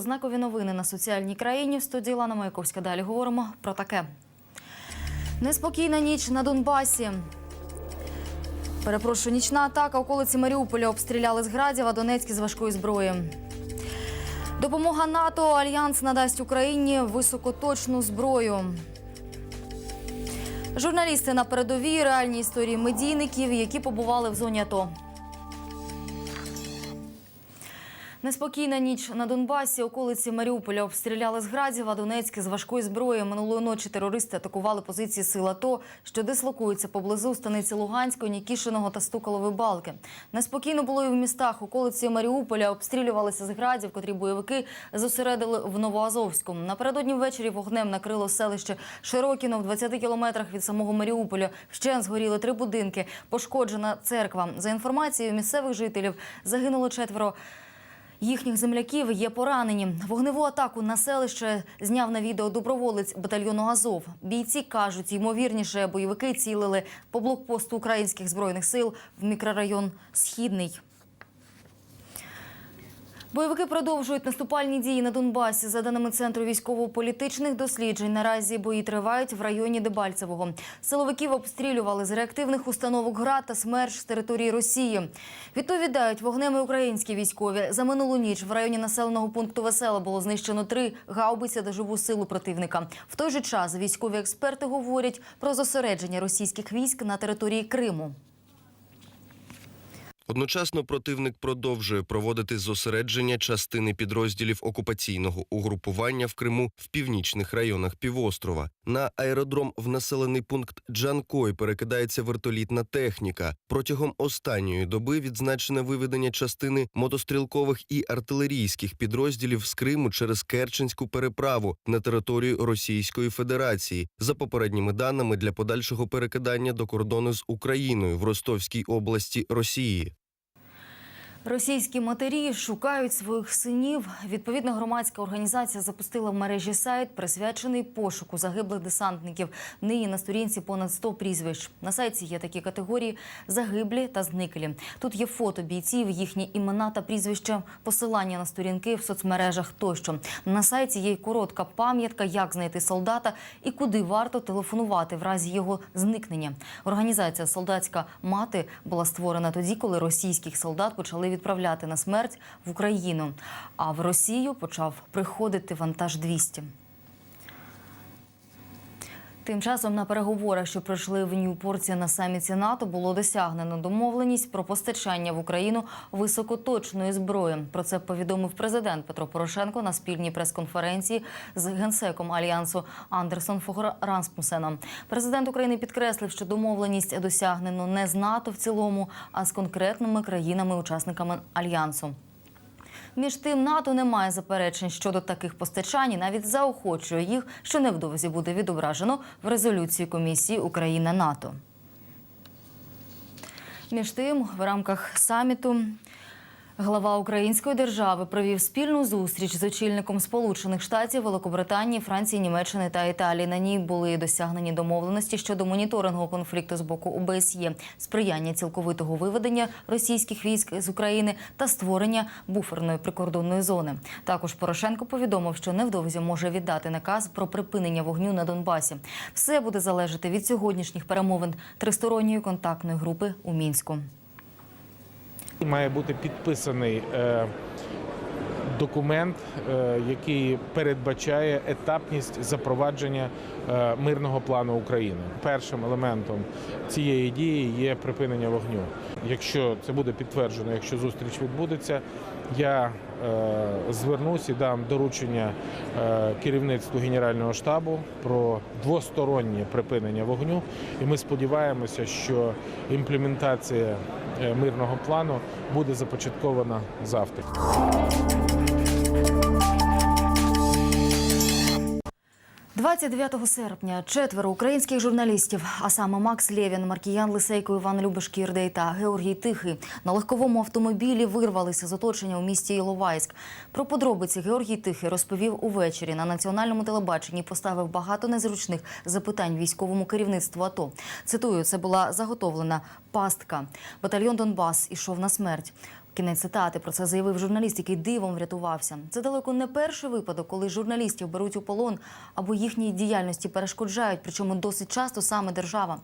Знакові новини на соціальній країні. В студії Лана Маяковська. Далі говоримо про таке. Неспокійна ніч на Донбасі. Перепрошую, нічна атака околиці Маріуполя обстріляли з градів, а Донецькі з важкої зброї. Допомога НАТО Альянс надасть Україні високоточну зброю. Журналісти на передовій реальні історії медійників, які побували в зоні АТО. Неспокійна ніч на Донбасі. Околиці Маріуполя обстріляли з градів, а Донецькі з важкої зброї. Минулої ночі терористи атакували позиції сил АТО, що дислокуються поблизу станиці Луганської, Нікішиного та Стукалової балки. Неспокійно було і в містах. Околиці Маріуполя обстрілювалися з градів, котрі бойовики зосередили в Новоазовському. Напередодні ввечері вогнем накрило селище Широкіно в 20 кілометрах від самого Маріуполя. Вщен згоріли три будинки, пошкоджена церква. За інформацією місцевих жителів, загинуло четверо. Їхніх земляків є поранені. Вогневу атаку на селище зняв на відео доброволець батальйону Азов. Бійці кажуть, ймовірніше, бойовики цілили по блокпосту українських збройних сил в мікрорайон Східний. Бойовики продовжують наступальні дії на Донбасі. За даними центру військово-політичних досліджень, наразі бої тривають в районі Дебальцевого. Силовиків обстрілювали з реактивних установок ГРАД та СМЕРШ з території Росії. Відповідають вогнем і українські військові. За минулу ніч в районі населеного пункту Веселе було знищено три гаубиці та живу силу противника. В той же час військові експерти говорять про зосередження російських військ на території Криму. Одночасно противник продовжує проводити зосередження частини підрозділів окупаційного угрупування в Криму в північних районах півострова. На аеродром в населений пункт Джанкой перекидається вертолітна техніка. Протягом останньої доби відзначене виведення частини мотострілкових і артилерійських підрозділів з Криму через Керченську переправу на територію Російської Федерації. За попередніми даними для подальшого перекидання до кордону з Україною в Ростовській області Росії. Російські матері шукають своїх синів. Відповідна громадська організація запустила в мережі сайт, присвячений пошуку загиблих десантників. Нині на сторінці понад 100 прізвищ. На сайті є такі категорії: загиблі та зниклі. Тут є фото бійців, їхні імена та прізвища, посилання на сторінки в соцмережах тощо. На сайті є й коротка пам'ятка, як знайти солдата і куди варто телефонувати в разі його зникнення. Організація Солдатська мати була створена тоді, коли російських солдат почали відправляти на смерть в Україну. А в Росію почав приходити вантаж 200. Тим часом на переговорах, що пройшли в Ньюпорті на саміті НАТО, було досягнено домовленість про постачання в Україну високоточної зброї. Про це повідомив президент Петро Порошенко на спільній прес-конференції з генсеком альянсу Андерсон Фогор Распмусеном. Президент України підкреслив, що домовленість досягнено не з НАТО в цілому, а з конкретними країнами-учасниками альянсу. Між тим, НАТО не має заперечень щодо таких постачань і навіть заохочує їх, що невдовзі буде відображено в резолюції комісії Україна НАТО. Між тим, в рамках саміту глава Української держави провів спільну зустріч з очільником Сполучених Штатів, Великобританії, Франції, Німеччини та Італії. На ній були досягнені домовленості щодо моніторингу конфлікту з боку ОБСЄ, сприяння цілковитого виведення російських військ з України та створення буферної прикордонної зони. Також Порошенко повідомив, що невдовзі може віддати наказ про припинення вогню на Донбасі. Все буде залежати від сьогоднішніх перемовин тристоронньої контактної групи у мінську. Має бути підписаний е, документ, е, який передбачає етапність запровадження е, мирного плану України. Першим елементом цієї дії є припинення вогню. Якщо це буде підтверджено, якщо зустріч відбудеться, я звернусь і дам доручення керівництву Генерального штабу про двостороннє припинення вогню. І ми сподіваємося, що імплементація мирного плану буде започаткована завтра. 29 серпня четверо українських журналістів, а саме Макс Лєвін, Маркіян Лисейко, Іван Любешкірдей та Георгій Тихий на легковому автомобілі вирвалися з оточення у місті Іловайськ. Про подробиці Георгій Тихий розповів увечері на національному телебаченні. Поставив багато незручних запитань військовому керівництву АТО. Цитую, це була заготовлена пастка. Батальйон Донбас ішов на смерть. Кінець цитати про це заявив журналіст, який дивом врятувався. Це далеко не перший випадок, коли журналістів беруть у полон або їхній діяльності перешкоджають, причому досить часто саме держава.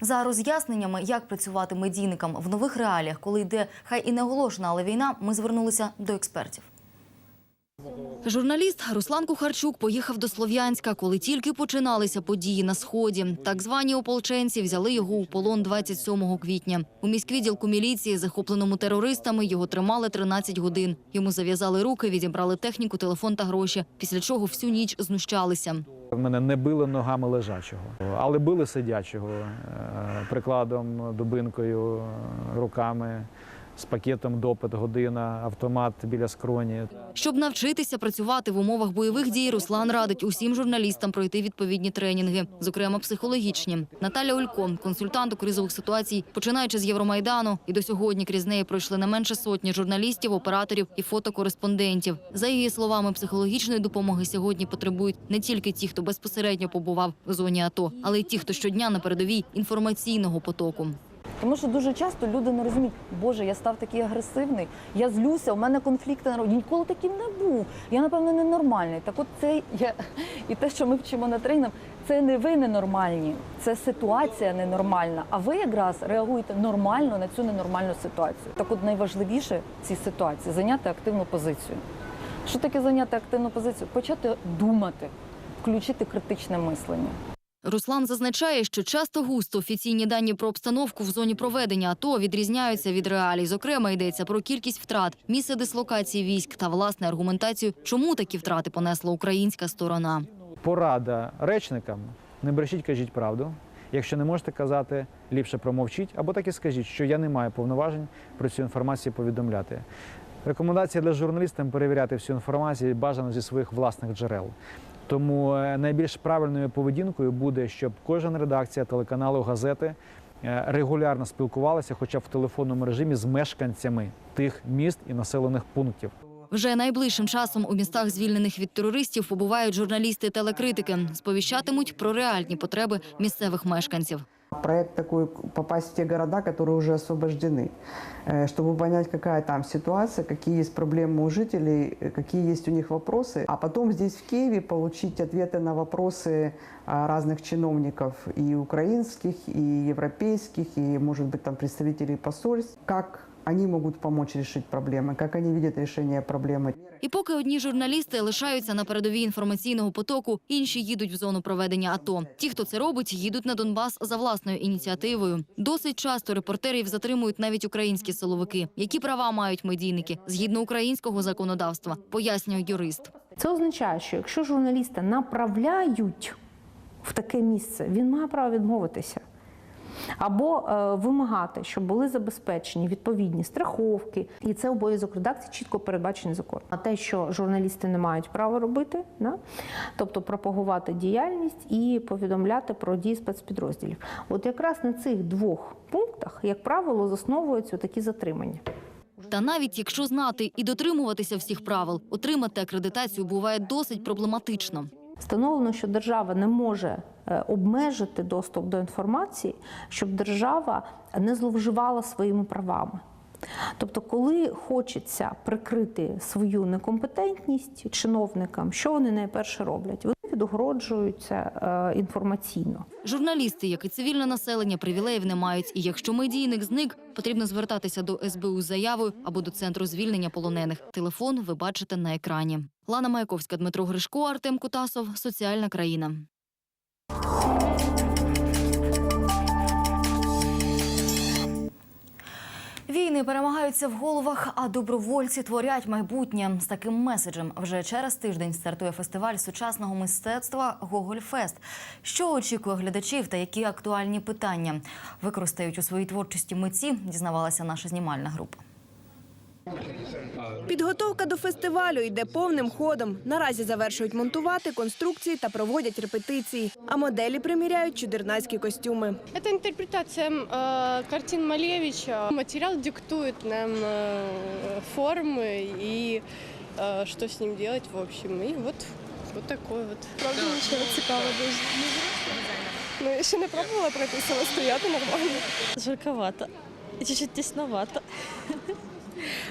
За роз'ясненнями, як працювати медійникам в нових реаліях, коли йде хай і не оголошена, але війна, ми звернулися до експертів. Журналіст Руслан Кухарчук поїхав до Слов'янська, коли тільки починалися події на сході. Так звані ополченці взяли його у полон 27 квітня. У міськвідділку міліції, захопленому терористами, його тримали 13 годин. Йому зав'язали руки, відібрали техніку, телефон та гроші. Після чого всю ніч знущалися. Мене не били ногами лежачого, але били сидячого е, прикладом, дубинкою, руками, з пакетом допит, година, автомат біля скроні. Щоб навчитися працювати в умовах бойових дій, Руслан радить усім журналістам пройти відповідні тренінги, зокрема психологічні. Наталя Олько, консультант у кризових ситуацій, починаючи з Євромайдану, і до сьогодні крізь неї пройшли не менше сотні журналістів, операторів і фотокореспондентів. За її словами, психологічної допомоги сьогодні потребують не тільки ті, хто безпосередньо побував в зоні АТО, але й ті, хто щодня на передовій інформаційного потоку. Тому що дуже часто люди не розуміють, Боже, я став такий агресивний, я злюся, у мене конфлікти на роді. Ніколи таким не був. Я, напевно, ненормальний. Так от це я і те, що ми вчимо на тренінгах, це не ви ненормальні, це ситуація ненормальна. А ви якраз реагуєте нормально на цю ненормальну ситуацію. Так от найважливіше в цій ситуації зайняти активну позицію. Що таке зайняти активну позицію? Почати думати, включити критичне мислення. Руслан зазначає, що часто густо офіційні дані про обстановку в зоні проведення АТО відрізняються від реалій. Зокрема, йдеться про кількість втрат, місце дислокації військ та власне аргументацію, чому такі втрати понесла українська сторона. Порада речникам: не брешіть, кажіть правду. Якщо не можете казати, ліпше промовчіть, або так і скажіть, що я не маю повноважень про цю інформацію повідомляти. Рекомендація для журналістам перевіряти всю інформацію бажано зі своїх власних джерел. Тому е, найбільш правильною поведінкою буде, щоб кожна редакція телеканалу газети е, регулярно спілкувалася, хоча б в телефонному режимі, з мешканцями тих міст і населених пунктів. Вже найближчим часом у містах, звільнених від терористів, побувають журналісти телекритики, сповіщатимуть про реальні потреби місцевих мешканців. Проект такой попасть в те города, которые уже освобождены, э, чтобы понять, какая там ситуация, какие есть проблемы у жителей, э, какие есть у них вопросы, а потом здесь в Киеве получить ответы на вопросы а, разных чиновников и украинских, и европейских, и, может быть, там представителей посольств, как они могут помочь решить проблемы, как они видят решение проблемы. І поки одні журналісти лишаються на передовій інформаційного потоку, інші їдуть в зону проведення АТО. Ті, хто це робить, їдуть на Донбас за власною ініціативою. Досить часто репортерів затримують навіть українські силовики. Які права мають медійники згідно українського законодавства, пояснює юрист. Це означає, що якщо журналіста направляють в таке місце, він має право відмовитися. Або е, вимагати, щоб були забезпечені відповідні страховки, і це обов'язок редакції чітко передбачений закон. А те, що журналісти не мають права робити, да? тобто пропагувати діяльність і повідомляти про дії спецпідрозділів. От якраз на цих двох пунктах, як правило, засновуються такі затримання. Та навіть якщо знати і дотримуватися всіх правил, отримати акредитацію буває досить проблематично. Встановлено, що держава не може е, обмежити доступ до інформації, щоб держава не зловживала своїми правами. Тобто, коли хочеться прикрити свою некомпетентність чиновникам, що вони найперше роблять? Вони відгороджуються е, інформаційно. Журналісти, як і цивільне населення, привілеїв не мають. І якщо медійник зник, потрібно звертатися до СБУ з заявою або до центру звільнення полонених. Телефон ви бачите на екрані. Лана Маяковська, Дмитро Гришко, Артем Кутасов. Соціальна країна. Війни перемагаються в головах, а добровольці творять майбутнє. З таким меседжем вже через тиждень стартує фестиваль сучасного мистецтва Гогольфест. Що очікує глядачів та які актуальні питання використають у своїй творчості митці, дізнавалася наша знімальна група. Підготовка до фестивалю йде повним ходом. Наразі завершують монтувати конструкції та проводять репетиції. А моделі приміряють чудернацькі костюми. Это интерпретация э, картин Малевича. Материал диктует нам э, формы и э, что с ним делать, в общем. И вот, вот такой вот. Правда, нічого цікавого дуже. Ну, я ще не пробувала пройти самостоятельно нормально. Жарковато. И чуть-чуть тесновато.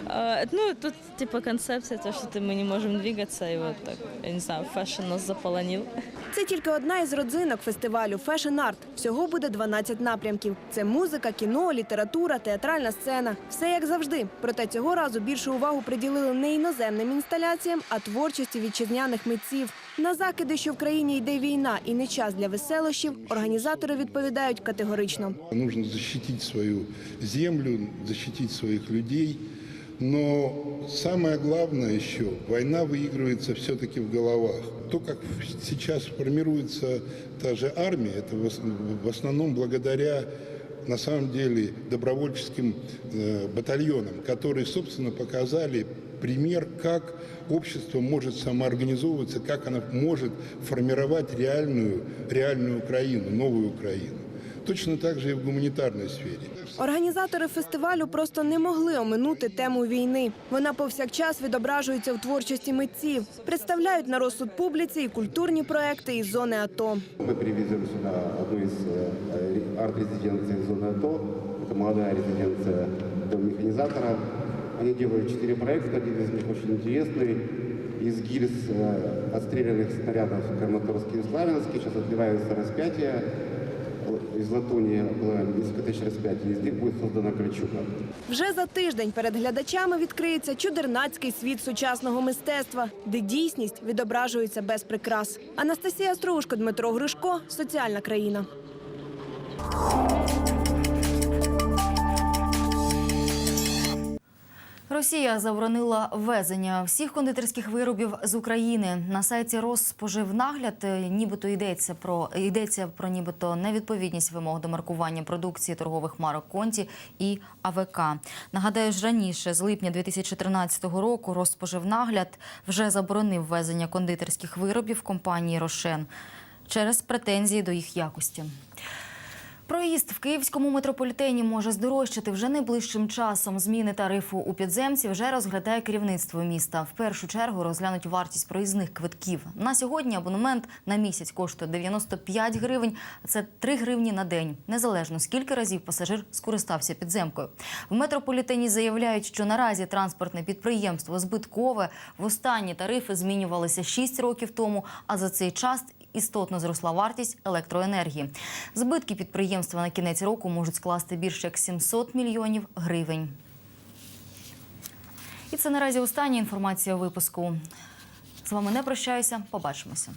А, Ну, тут типа концепция, то, что ты- мы не можем двигаться, и вот так, я не знаю, фэшн нас заполонил. Це тільки одна із родзинок фестивалю Fashion Art. Всього буде 12 напрямків. Це музика, кіно, література, театральна сцена. Все як завжди. Проте цього разу більшу увагу приділили не іноземним інсталяціям, а творчості вітчизняних митців. На закиди, що в країні йде війна і не час для веселощів, організатори відповідають категорично. Нужно защитить свою землю, защитить своих людей. Но самое главное еще, война выигрывается все-таки в головах. То, как сейчас формируется та же армия, это в ос- в основном благодаря на самом деле добровольческим э, батальонам, которые, собственно, показали пример, как общество может самоорганизовываться, как оно может формировать реальную, реальную Украину, новую Украину. Точно так же и в гуманитарной сфере. Організатори фестивалю просто не могли оминути тему війни. Вона повсякчас відображується в творчості митців, представляють на розсуд публіці і культурні проекти із зони АТО. Мы привезем сюда одну из э, арт-резиденций зоны АТО. Это молодая резиденция Дом механизатора. Они делают четыре проекта, один из них очень интересный. Из гильз э, отстрелянных снарядов Краматорский и Славянский сейчас отливается распятие. Из латуни было несколько тысяч распятий. Из них будет создана крючука. Вже за тиждень перед глядачами відкриється чудернацький світ сучасного мистецтва, де дійсність відображується без прикрас. Анастасія Стружко, Дмитро Гришко, соціальна країна. Росія заборонила ввезення всіх кондитерських виробів з України. На сайті Розспоживнагляд е, нібито йдеться про йдеться про нібито невідповідність вимог до маркування продукції торгових марок Конті і АВК. Нагадаю ж раніше, з липня 2013 року, Розспоживнагляд вже заборонив ввезення кондитерських виробів компанії Рошен через претензії до їх якості. Проїзд в київському метрополітені може здорожчати вже найближчим часом. Зміни тарифу у підземці вже розглядає керівництво міста. В першу чергу розглянуть вартість проїзних квитків. На сьогодні абонемент на місяць коштує 95 гривень. Це 3 гривні на день, незалежно скільки разів пасажир скористався підземкою. В метрополітені заявляють, що наразі транспортне підприємство збиткове. Востанні тарифи змінювалися 6 років тому, а за цей час істотно зросла вартість електроенергії. Збитки підприємства на кінець року можуть скласти більше як 700 мільйонів гривень. І це наразі остання інформація випуску. З вами не прощаюся. Побачимося.